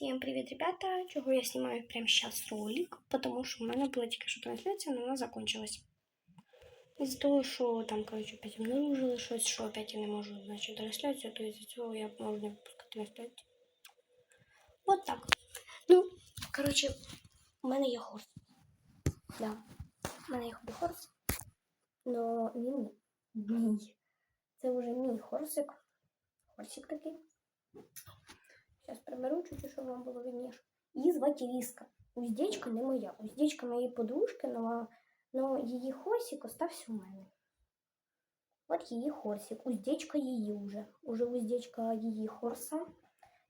Всем привет, ребята! Чего я снимаю прямо сейчас ролик, потому что у меня была тільки що трансляція, но она закончилась. Із-за того, що там, короче, опять обнаружили щось, що опять я не можу, значить, трансляцію, то із-за цього я можу не випускати трансляцію. Вот так. Ну, короче, у мене є хорс. Да. У мене є хобі хорс. Но він мій. Це вже мій хорсик. Хорсик такий. Сейчас приберу чуть, щоб вам було видніше. Її звати Ліска. Уздечка не моя. Уздечка моєї подружки, но, но її хорсик остався у мене. От її хорсик. Уздечка її уже. Уже уздечка її хорса.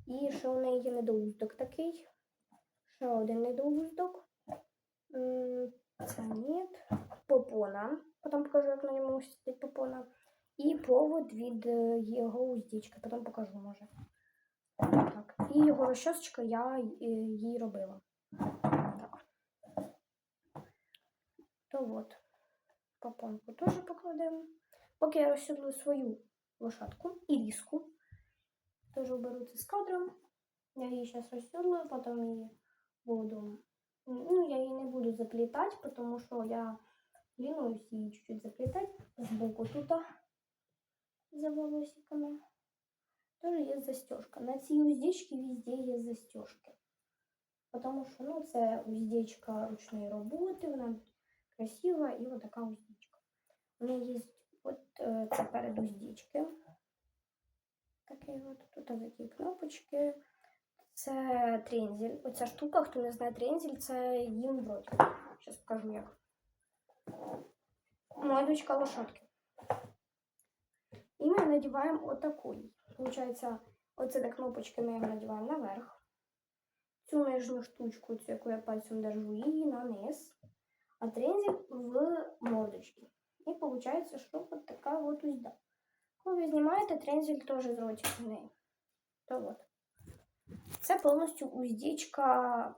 І ще у неї є недоуздок такий. Ще один недоуздок. Це ні. Попона. Потім покажу, як на ньому сидить попона. І повод від е, його уздечки. Потім покажу, може. Розчосочка я е, їй робила. Так. То от. Попонку теж покладемо. Поки я розсідлю свою лошадку і різку. Теж уберу це з кадром. Я її зараз розсідлю, потім її буду. Ну, я її не буду заплітати, тому що я лінуюсь її чуть-чуть заплітати збоку тут за волосиками. Тоже є застежка. На цій уздечці везде є застежки. Потому що ну, це уздечка ручної роботи, вона красива і от така уздечка. У неї є от е, це перед уздечки. Такий от тут такі кнопочки. Це трензель. Оця штука, хто не знає трензель, це їм вроді. Зараз покажу як. Моя дочка лошадки. І ми надіваємо отакий. Получається, оце кнопочки ми надіваємо наверх. Цю нижню штучку, цю, яку я пальцем держу, її на низ, а трензель в мордочці. І виходить, що от така от узда. Коли ви знімаєте, трензель теж з ротика в неї. То от. Це повністю уздічка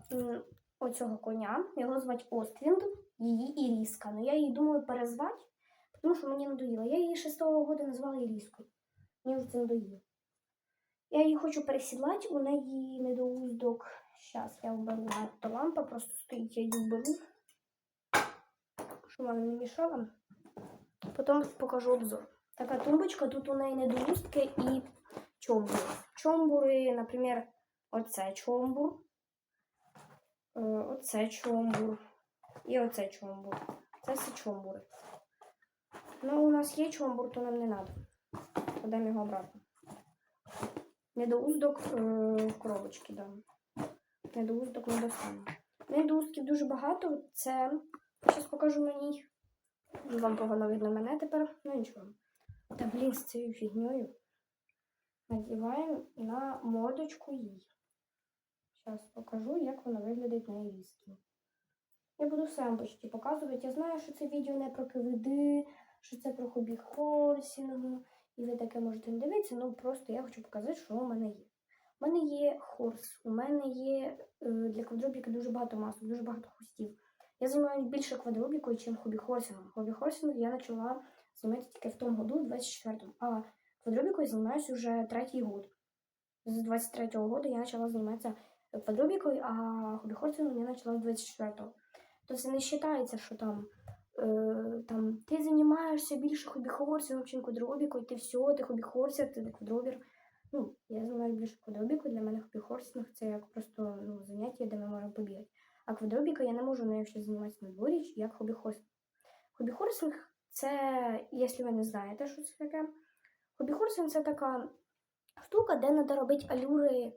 оцього коня. Його звати Оствінд, її Іріска. Ну я її думаю перезвати, тому що мені надоїло. Я її 6 року назвала Іріскою. Мені вже це надоїло. Я її хочу пересідлати, у неї недоуздок. Зараз я вберу надто лампа, просто стоїть, я її вберу. Щоб вона не мішала. Потім покажу обзор. Така тумбочка, тут у неї недоустки і чомбури. Чомбури, наприклад, оце чомбур, е, оце чомбур і оце чомбур. Це все чомбури. Ну, у нас є чомбур, то нам не треба. Подаємо його обратно. Недоуздок е, в коробочці, да. Недоуздок не достану. Недоуздків дуже багато. Це. Зараз покажу ній. Вам погано видно мене тепер. Ну нічого. Та блін, з цією фігньою. Надіваємо на мордочку їй. Зараз покажу, як вона виглядить на іріскі. Я буду все почти показувати. Я знаю, що це відео не про КВД, що це про хобі хорсінгу. І ви таке можете не дивитися, ну просто я хочу показати, що у мене є. У мене є хорс, у мене є е, для квадробіки дуже багато масок, дуже багато хустів. Я займаюся більше квадробікою, ніж хобі-хорсингом. Хобі-хорсингом я почала займатися тільки в тому году, в 24-му. А квадробікою займаюся вже третій год. З 23-го года я почала займатися квадробікою, а хобі-хорсингом я почала з 24-го. То це не вважається, що там там, ти займаєшся більше хобі-хорсингом, чим квадробікою, ти все, ти хобі-хорсер, ти не. Ну, я займаюся більше квадробікою, для мене хобі-хорсинг це як просто ну, заняття, де ми можемо побігати. А квадробіка я не можу нею ще займатися на дворі, як хобі-хорсинг. Хобі-хорсинг це, якщо ви не знаєте, що це таке, хобі-хорсинг це така штука, де треба робити алюри,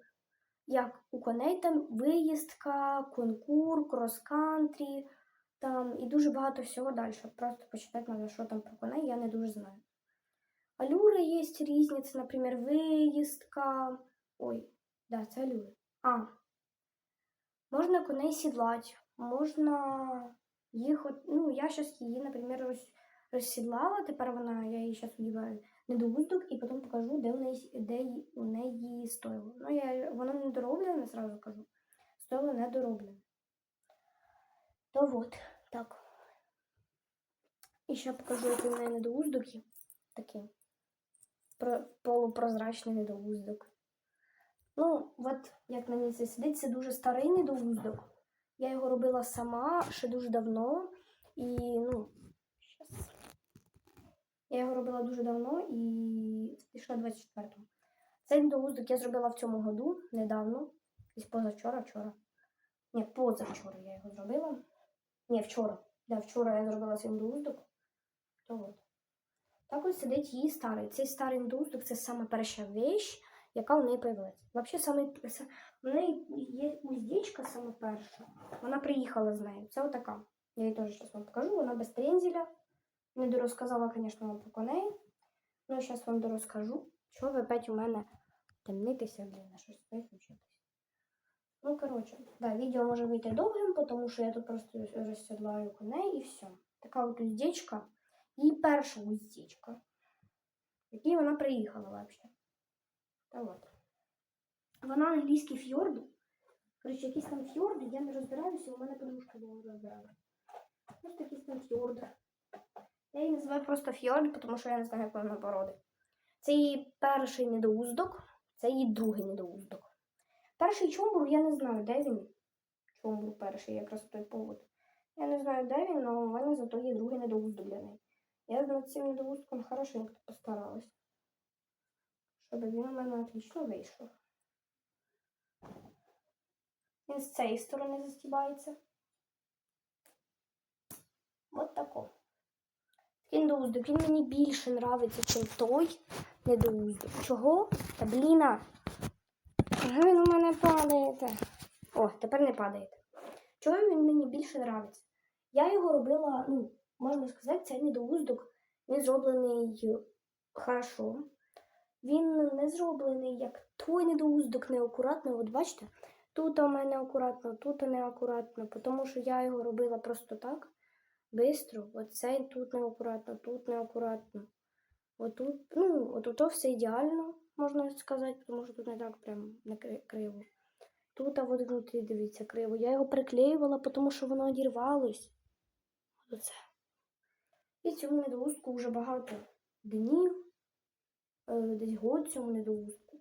як у коней там виїздка, конкур, крос-кантрі, там і дуже багато всього далі. Просто почитати треба, що там про коней, я не дуже знаю. Алюри є різні, це, наприклад, виїздка. Ой, да, це алюри. А. Можна коней сідлати, можна їх. Ну, я зараз її, наприклад, роз, розсідлала. Тепер вона, я її зараз одіваю недоуздок і потім покажу, де у неї, де у неї стоїло. Ну, я, воно не дороблене, зразу кажу. Стоїло не дороблене. То от, так. І ще покажу, який в неї недоуздок є. Такий. Про, полупрозрачний недоуздок. Ну, от як ній це сидить, це дуже старий недоуздок. Я його робила сама ще дуже давно. І, ну, щас. Я його робила дуже давно і пішла 24-го. Цей недоуздок я зробила в цьому году, недавно. Десь позавчора, вчора. Ні, позавчора я його зробила. Ні, вчора. Да, вчора я зробила цей недоуздок. То от. Так ось сидить її старий. Цей старий недоуздок це саме перша вещь, яка у неї появилась. Взагалі, саме у неї є уздечка саме перша. Вона приїхала з нею. Це отака. Я її теж зараз вам покажу. Вона без трензеля. Не дорозказала, звісно, вам про коней. Ну, зараз вам дорозкажу. Чого ви опять у мене темнитеся, блін, на щось виключитись. Ну, коротше, да, відео може вийти довгим, тому що я тут просто розсідлаю коней і все. Така от уздечка. Її перша уздечка. В якій вона приїхала взагалі. Та от. Вона англійський фьорд. Коротше, якісь там фьорди, я не розбираюся, у мене подружка була розбирала. Ось якийсь там фьорд. Я її називаю просто фьорд, тому що я не знаю, як вона породи. Це її перший недоуздок, це її другий недоуздок. Перший чомбур я не знаю, де він. Чомбур перший, якраз той повод. Я не знаю, де він, але у мене зато є другий неї. Я над цим недоуздком хорошенько постаралась. Щоб він у мене отлично вийшов. Він з цієї сторони застібається. От тако. Такий недоуздок. Він мені більше нравиться, ніж той недоуздок. Чого? Та бліна. Чого він у мене падаєте? О, тепер не падаєте. Чого він мені більше нравиться? Я його робила, ну, можна сказати, цей недоуздок. Він зроблений хорошо. Він не зроблений як той недоуздок неакуратно. От бачите, тут у мене акуратно, тут неакуратно, тому що я його робила просто так. Бистро. Оцей тут неакуратно, тут неакуратно. Отут, ну, от то все ідеально, можна сказати, тому що тут не так прям не криво. Тут, а от внутрі, дивіться, криво. Я його приклеювала, тому що воно одірвалось. Оце. І цьому недоустку вже багато днів, е, десь год цьому недоустку.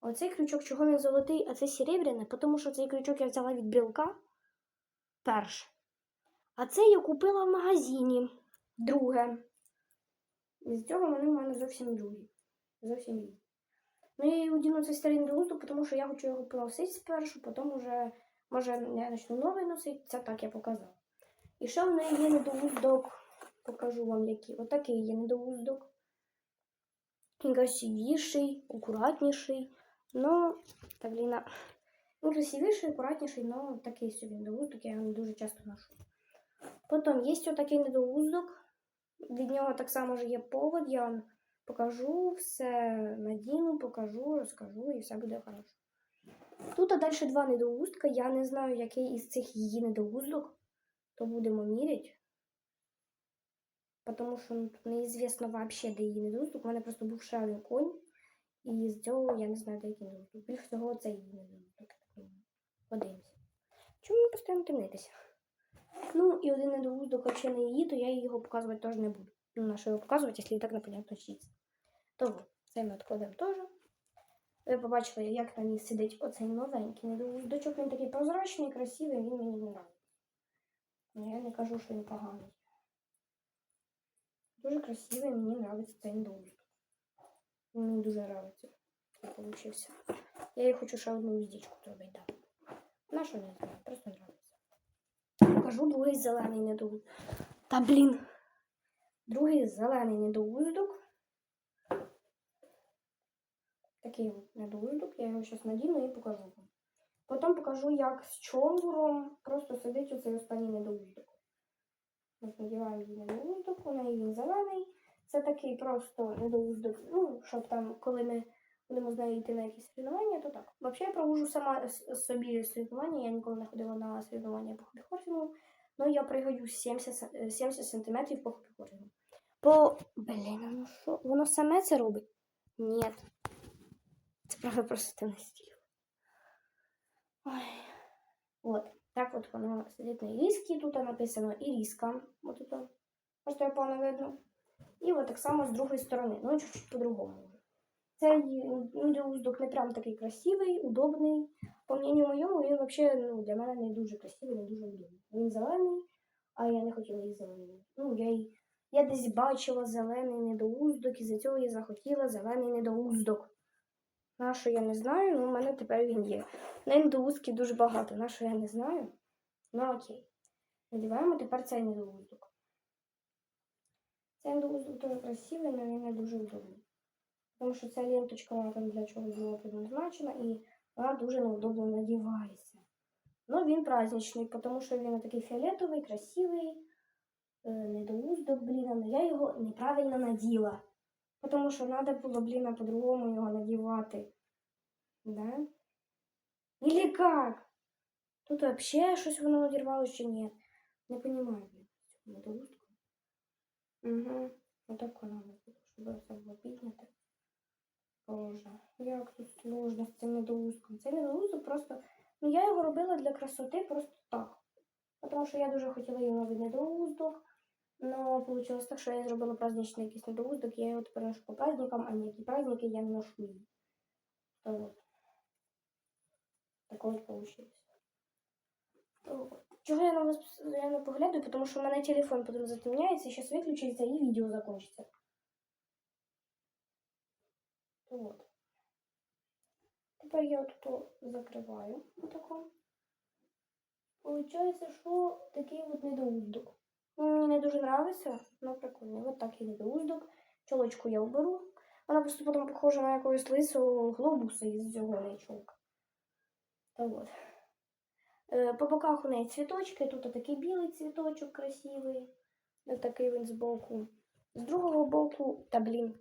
Оцей крючок, чого він золотий, а це серебряний, тому що цей крючок я взяла від брілка перше. А це я купила в магазині. Друге. І з цього вони в мене зовсім другі. Зовсім різні. Ну, і одіну цей старий недоуздок, тому що я хочу його поносити спершу, потім уже, може, я почну новий носити. Це так я показала. І ще в неї є недоуздок. Покажу вам який. Отакий є недоуздок. Він красивіший, акуратніший. Ну, та блін. Він красивіший, акуратніший, але такий собі недоуздок, я його дуже часто ношу. Потім є отакий недоуздок. Від нього так само ж є повод. Я покажу, все надіну, покажу, розкажу і все буде хорошо. Тут а далі два недоуздка. Я не знаю, який із цих її недоуздок, то будемо міряти. Тому що ну, тут неізвісно взагалі, де її недоуздок. У мене просто був ще один конь. І з цього я не знаю, де який недоуздок. Більше всього це її недоуздок. Подивимося. Чому мені постійно темнитися? Ну, і один недоуздок, якщо не її, то я його показувати теж не буду. Ну, на що його показувати, якщо і так непонятно чиїсь. Тому це ми відкладемо теж. Ви побачили, як на ній сидить оцей новенький недоуздочок. Він такий прозрачний, красивий, він мені не нравиться. Ну, я не кажу, що він поганий. Дуже красивий, мені нравиться цей недоуздок. Він мені дуже. Як получився. Я їй хочу ще одну уздечку зробити, що не знаю, просто нравиться. Покажу другий зелений недоуздок. Та блін. Другий зелений недоуздок. Такий недоуздок. Я його зараз надіну і покажу вам. Потім покажу, як з чомбуром просто сидить оцей останній недоуздок. Ось надіваємо її недоуздок, у неї він зелений. Це такий просто недоуздок, ну, щоб там, коли ми будемо з нею йти на якісь соревнування, то так. Взагалі я провожу сама собі соревнування, я ніколи не ходила на соревнування по хобі-хорсингу, але я пригаю 70, е, 70 см по хобі-хорсингу. По. Блін, ну що? Воно саме це робить? Ні. Це правда просто не стіль. Ой. От. Так от воно сидить на іріскі, тут написано іріска. От тут. Можете погано видно. І от так само з другої сторони. Ну, чуть-чуть по-другому. Цей недоуздок не прям такий красивий, удобний. По мнению моєму, він взагалі ну, для мене не дуже красивий, не дуже удобний. Він зелений, а я не хотіла їх зелений. Ну, я, я десь бачила зелений недоуздок, і за цього я захотіла зелений недоуздок. На що я не знаю, ну в мене тепер він є. На недоуздків дуже багато, на що я не знаю. Ну окей. Надіваємо тепер цей недоуздок. Цей недоуздок дуже красивий, але він не дуже удобний. Тому що ця ленточка вона там для чогось була предназначена і вона дуже неудобно надівається. Ну, він праздничний, тому що він такий фіолетовий, красивий, е, недоуздок, блін, але я його неправильно наділа. Тому що треба було, блін, по-другому його надівати. Да? Или как? Тут вообще щось воно надірвалося чи ні? Не понимаю, блін. Угу. Отак воно щоб це було підняти. Боже, як тут сложно з цим недоуздком. Цей недоуздок просто. Ну, я його робила для красоти просто так. Тому що я дуже хотіла її новий недоуздок. Но вийшло так, що я зробила праздничний якийсь недоуздок, я його тепер ношу по праздникам, а ніякі праздники я не ношу її. То от. Так от вийшло. Чого я на вас постоянно поглядаю, тому що у мене телефон потім затемняється, зараз виключиться і відео закінчиться. Вот. Тепер я от то закриваю. Отако. Получається, що такий от недоуздок. Ну, Мені не дуже подобається, але прикольно. От такий недоуздок. Чолочку я уберу. Вона просто потім похожа на якогось лисого глобуса із цього неї. Та от. Е, По боках у неї цвіточки. Тут такий білий цвіточок красивий. Ось такий він збоку. З другого боку, та блін,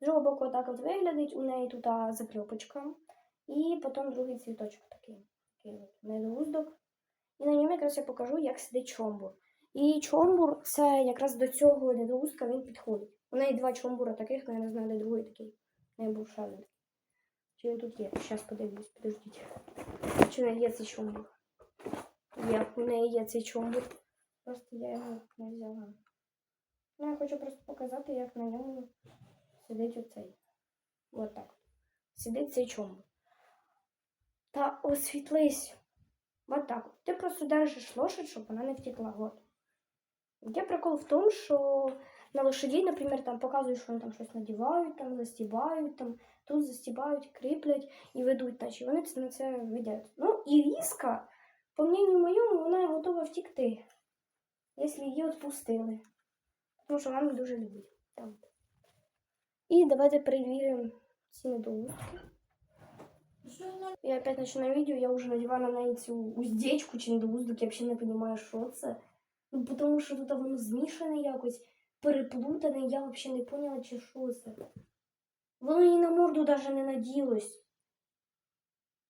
з другого боку отак от виглядить, у неї тут а, закльопочка. І потім другий цвіточок такий. Такий от недоуздок. І на ньому якраз я покажу, як сидить чомбур. І чомбур це якраз до цього недоуздка він підходить. У неї два чомбура таких, але я не знаю, де другий такий. Ще. Чи він тут є? Зараз подивлюсь, підождіть. Чи в неї є цей чомбур? Є, у неї є цей чомбур. Просто я його не взяла. Ну, я хочу просто показати, як на ньому сидить оцей. От так. Сидить цей чомбур. Та освітлись. Вот так. Ти просто держиш лошадь, щоб вона не втекла. Вот. Є прикол в тому, що на лошадей, наприклад, там показують, що вони там щось надівають, там застібають, там тут застібають, кріплять і ведуть, наче вони на це ведуть. Ну, і різка, по мнению моєму, вона готова втекти, якщо її відпустили. Тому що вона дуже любить. І давайте перевіримо ці недоустки. Я опять начинаю видео, я уже надеваю на неї цю уздечку чи недоуздок, я взагалі не розумію, що це. Ну, тому що тут воно змішане якось, переплутане, я взагалі не поняла, чи що це. Воно їй на морду навіть не наділось.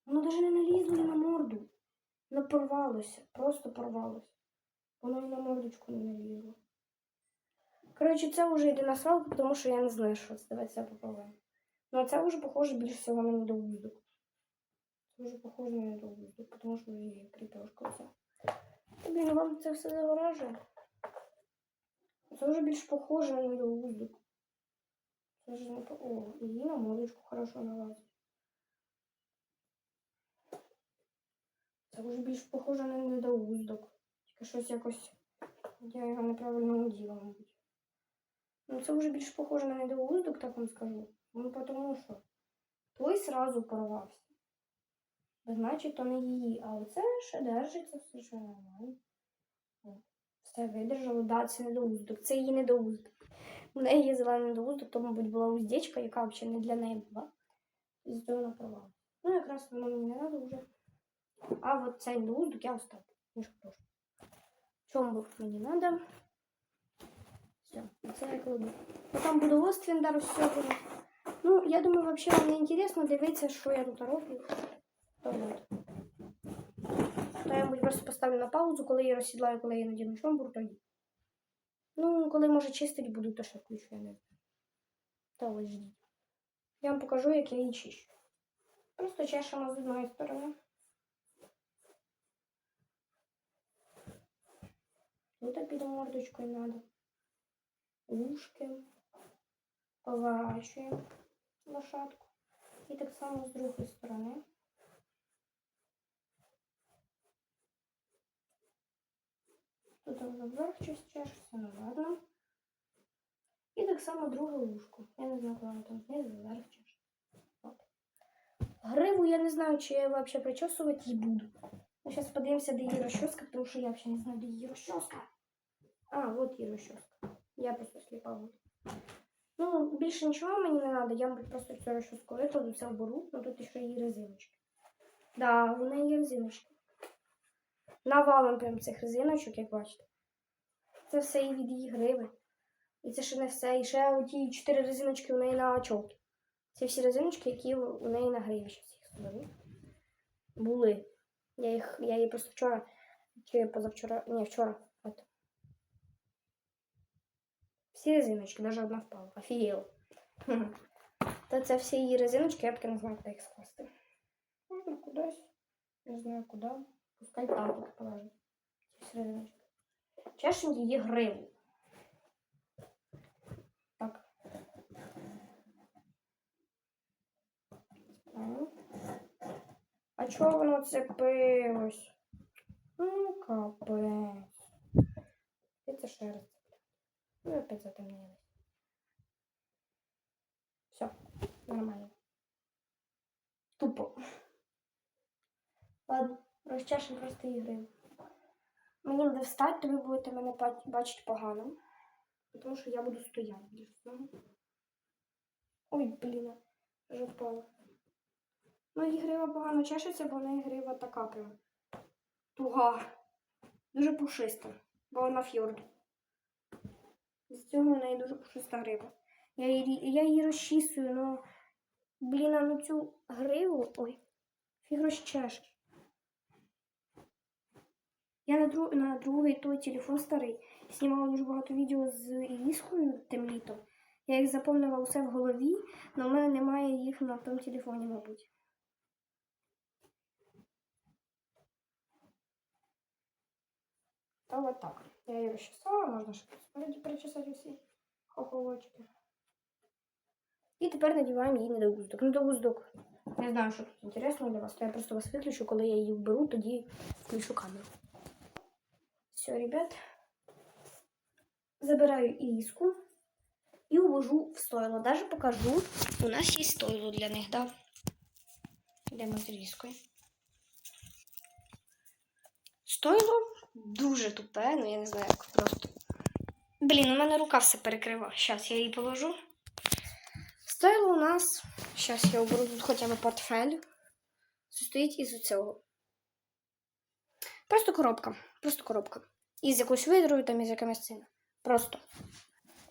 Воно навіть не налізло їй на морду. Воно порвалося, просто порвалося. Воно і на мордочку не налізло. Коротше, це вже йде на свалку, тому що я не знаю, що це. Давайте це попробуємо. Ну, це вже похоже більш всього на недоуздок. Це вже похоже на недоуздок, тому що є кріпежка оця. Та, Блін, вам це все заворажує. Це вже більш похоже на недоуздок. Це ж не по... О, її на мордочку хорошо налазить. Це вже більш похоже на недоуздок. Тільки щось якось. Я його неправильно наділа, мабуть. Ну, це вже більш похоже на недоуздок, так вам скажу. Ну, тому що той сразу порвався. Значить, то не її. А оце ще держиться, все ще нормально. Все видержало, да, це недоуздок. Це її недоуздок. У неї є зелений недоуздок, то, мабуть, була уздечка, яка взагалі не для неї була. І з вона порвала. Ну, якраз воно мені не треба вже. А от цей недоуздок я оставлю. Мішку теж. Чому мені треба? Все, це я кладу. Ну, там буде Оствіндер, все буде. Ну, я думаю, взагалі вам не дивитися, що я тут роблю. То от. То я, мабуть, просто поставлю на паузу, коли я розсідлаю, коли я надіну чомбур, то. Ну, коли може чистити буду, то ще включу, я не знаю. Та ось ждіть. Я вам покажу, як я її чищу. Просто чешемо з одної сторони. Тут під мордочкою надо. Ушки. Поворачуємо. лошадку. І так само з другої сторони. Тут вверх щось чешеться, ну ладно. І так само друге ушко. Я не знаю, коли там знизу, вверх чешеться. Гриву я не знаю, чи я взагалі причесувати її буду. Ну, зараз подивимося, де її розчоска, тому що я взагалі не знаю, де її розчоска. А, от її розчоска. Я просто сліпа. Ну, більше нічого мені не треба, я просто цю розчоску викладу, все вберу, ну тут ще є резиночки. Да, в неї є резиночки. Навалом прям цих резиночок, як бачите. Це все і від її гриви. І це ще не все. І ще оті чотири резиночки у неї на чолки. Це всі резиночки, які у неї на гриві. Щас їх зберу. Були. Я їх, я її просто вчора, чи позавчора, ні, вчора. От. Всі резиночки, навіть одна впала. Офігела. Та це всі її резиночки, я таки не знаю, куди їх скласти. Можна кудись. Не знаю куди. Пускай там тут положить. Ці резиночки. Чешемо її гриву. Так. А чого воно цепилось? Ну, капець. І це ще. Ну, опять затемнилось. Все, нормально. Тупо. Ладно, розчешемо просто ігри. Мені буде встати, то ви будете мене бачити погано. Тому що я буду стояти. Ой, блін, вже впала. Ну, її грива погано чешеться, бо в неї грива така прям туга. Дуже пушиста, бо вона фьорд. З цього в неї дуже пушиста грива. Я її, я її розчісую, ну, блін, ну цю гриву, ой, фіг розчешеш. Я на, друг, на другий той телефон старий знімала дуже багато відео з Іліскою тим літом. Я їх заповнила усе в голові, але в мене немає їх на тому телефоні, мабуть. Та от так. Я її розчесала, можна ще перечесати усі хохолочки. І тепер надіваємо її недоуздок. Недоуздок. Не знаю, що тут інтересно для вас, то я просто вас виключу, коли я її вберу, тоді включу камеру. Все, ребят. Забираю Іліску і увожу в стойло. Даже покажу. У нас є стойло для них, да? Йдемо з. Стойло дуже тупе, ну я не знаю, як просто. Блін, у мене рука все перекрива. Зараз я її положу. Стойло у нас. Зараз я оберу тут хоча б портфель. Состоїть із цього. Просто коробка. Просто коробка. Із якоюсь видрою, там із якимось цим. Просто.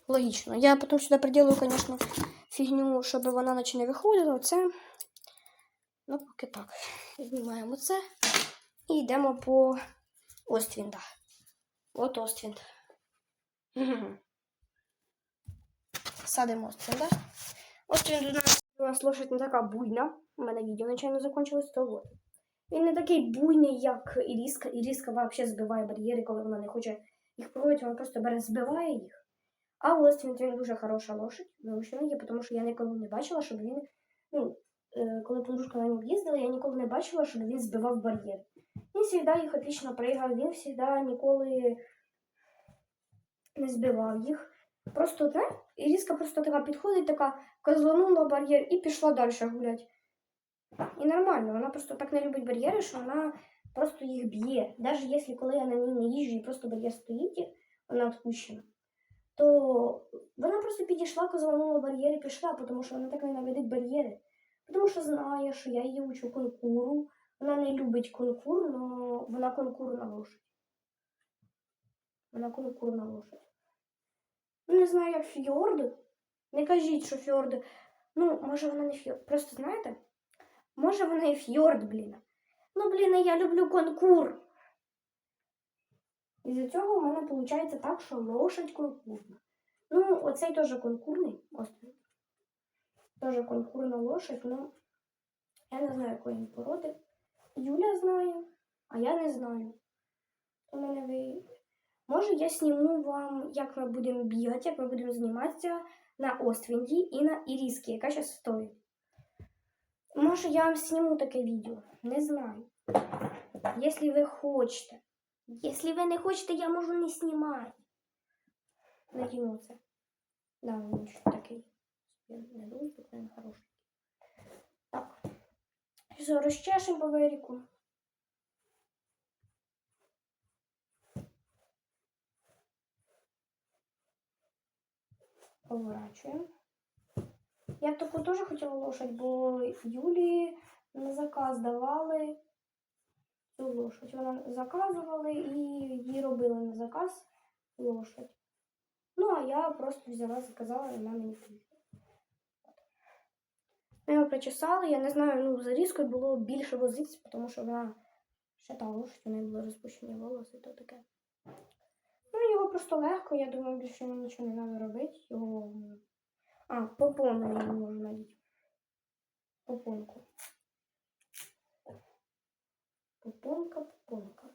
Логічно. Я потім сюди приділю, звісно, фігню, щоб вона наче не виходила. Це. Ну, поки так. Віднімаємо це. І йдемо по Оствінда. От Оствінд. Садимо Оствінда. Оствінд у нас, у нас лошадь не така буйна. У мене відео нечайно закінчилось, то от. Він не такий буйний, як Іріска. Іріска взагалі збиває бар'єри, коли вона не хоче їх проводити, вона просто бере, збиває їх. А Оствінд він дуже хороша лошадь, вивчена є, тому що я ніколи не бачила, щоб він. Ну, е, коли подружка на ньому їздила, я ніколи не бачила, щоб він збивав бар'єр. Він завжди їх отлично пригав, він завжди ніколи не збивав їх. Просто, знаєш, Іріска просто така підходить, така козланула бар'єр і пішла далі гуляти. І нормально, вона просто так не любить бар'єри, що вона просто їх б'є. Навіть якщо коли я на ній не їжджу і просто бар'єр стоїть, і вона відпущена, то вона просто підійшла, козланула бар'єр і пішла, тому що вона так ненавидить бар'єри. Тому що знає, що я її учу конкуру. Вона не любить конкур, але вона конкурна лошадь. Вона конкурна лошадь. Ну, не знаю, як фьорд. Не кажіть, що фьорд. Ну, може вона не фьорд. Просто знаєте? Може вона і фьорд, блін. Ну, блін, я люблю конкур. І з цього в мене виходить так, що лошадь конкурна. Ну, оцей теж конкурний. Ось. Теж конкурна лошадь, ну я не знаю, якої породи. Юля знає, а я не знаю. То мене ви... Може, я зніму вам, як ми будемо бігати, як ми будемо займатися на Оствінді і на Іріскі, яка зараз стоїть. Може, я вам сніму таке відео. Не знаю. Якщо ви хочете. Якщо ви не хочете, я можу не знімати. Це. Да, він такий. Не дуже такий хороший. Все, розчешемо по виріку. Поворачуємо. Я б таку теж хотіла лошадь, бо Юлі на заказ давали цю лошадь. Вона заказували і їй робили на заказ лошадь. Ну, а я просто взяла, заказала, і вона мені. Ми його причесали, я не знаю, ну, за різкою було більше возитися, тому що вона ще та лошадь, у неї були розпущені волоси, то таке. Ну, його просто легко, я думаю, більше йому нічого не треба робити. Його. А, попону я можу надіти. Попонку. Попонка, попонка.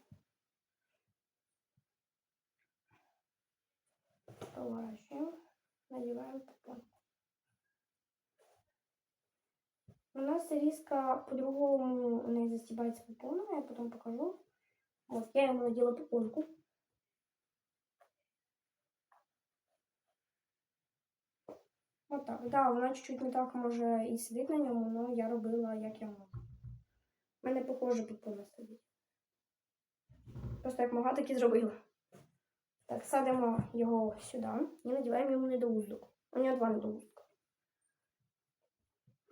Поворачиваем. Надеваем попонку. У нас риска по-другому не застібається попона, я потом покажу. Вот, я ему надела попонку. Вот так. Да, вона чуть-чуть не так може і сидить на ньому, але я робила, як я могла. У мене похоже попона сидить. Просто як могла, так і зробила. Так, садимо його сюди і надіваємо йому недоуздок. У нього два недоуздка.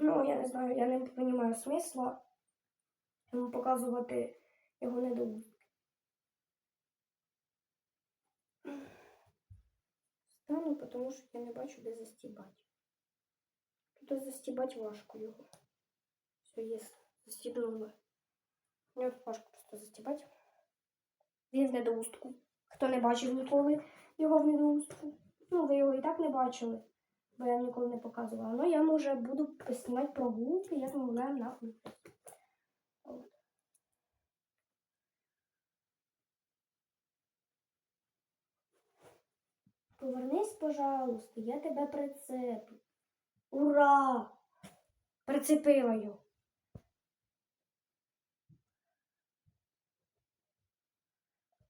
Ну, я не знаю, я не розумію смисла йому показувати його недоуздки. Стану, тому що я не бачу, де застібати. Тут застібати важко його. Все, є, застібнули. Мені важко просто застібати. Він в недоустку. Хто не бачив ніколи його в недоустку. Ну, ви його і так не бачили, бо я ніколи не показувала. Ну, я вже буду знімати прогулки, як ми гуляємо на вулиці. Повернись, пожалуйста, я тебе прицеплю. Ура! Прицепила його.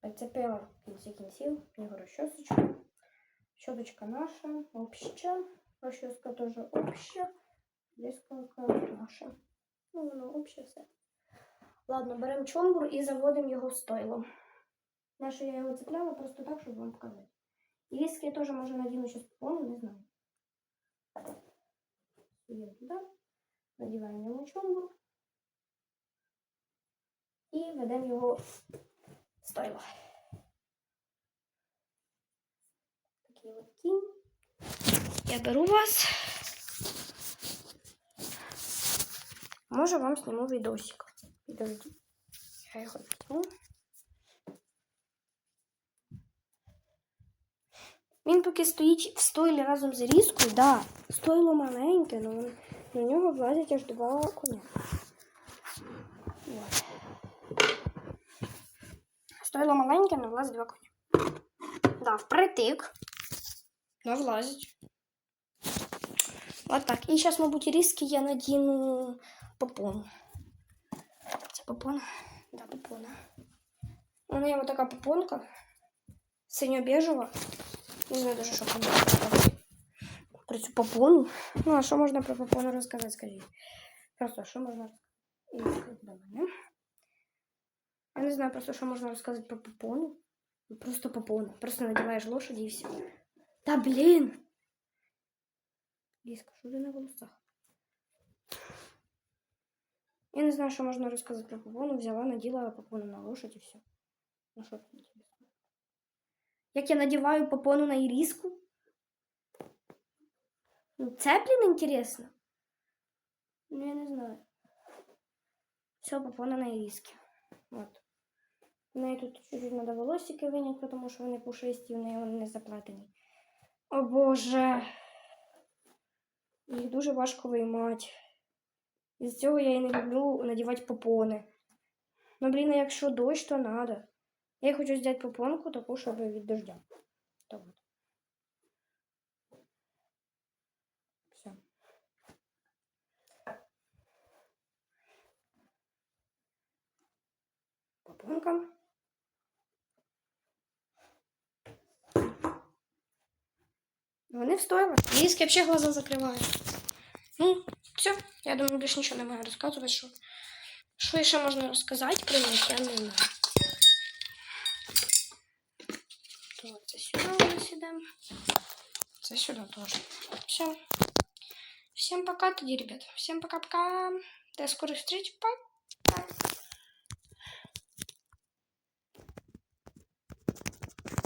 Прицепила в кінці кінців його розчосочку. Щоточка наша, обща. Розчоска теж обща. Дискалка наша. Ну, воно обще все. Ладно, беремо чомбур і заводимо його в стойло. Наше я його цепляла просто так, щоб вам показати. І я теж можу надіну щось по не знаю. Суємо туди, надіваємо йому чомбур і ведемо його в стойло. Такий от кінь. Я беру вас. Може вам зніму відосик. Підожди. Я його візьму. Він поки стоїть в стойлі разом з різкою, да, стойло маленьке, але на нього влазять аж два коня. Вот. Стойло маленьке, але влазить два коня. Да, впритик. Но влазить. Вот так. І зараз, мабуть, різки я надіну попону. Це попона? Да, попона. У мене є така попонка. Синьо-бежева. Не знаю даже, що там сказати. Про цю попону. Ну, а що можна про попону розказати, скажіть? Просто що можна розказати? до мене. Я не знаю просто, що можна розказати про попону. Просто попона. Просто надіваєш лошаді і все. Та блін! Ліска, що ти на волосах? Я не знаю, що можна розказати про попону. Взяла, наділа попону на лошадь і все. Ну що тут інтересно? Як я надіваю попону на іріску? Ну, це, блін, інтересно. Ну, я не знаю. Все, попона на іріскі. Вот. У неї тут чуть-чуть треба волосики виняти, тому що вони пушисті, в неї вони не заплетені. О Боже. Їх дуже важко виймати. Із цього я і не люблю надівати попони. Ну, блін, якщо дощ, то надо. Я хочу взяти попонку таку, щоб від дождя. Так от. Все. Попонка. Вони встояли. Ліски взагалі глаза закривають. Ну, все. Я думаю, більше нічого не маю розказувати. Що, що ще можна розказати про них, я не знаю. То це сюди у нас іде. Це сюди теж. Все. Всем пока тоді, ребят. Всем пока-пока. До скорых встреч. Пока.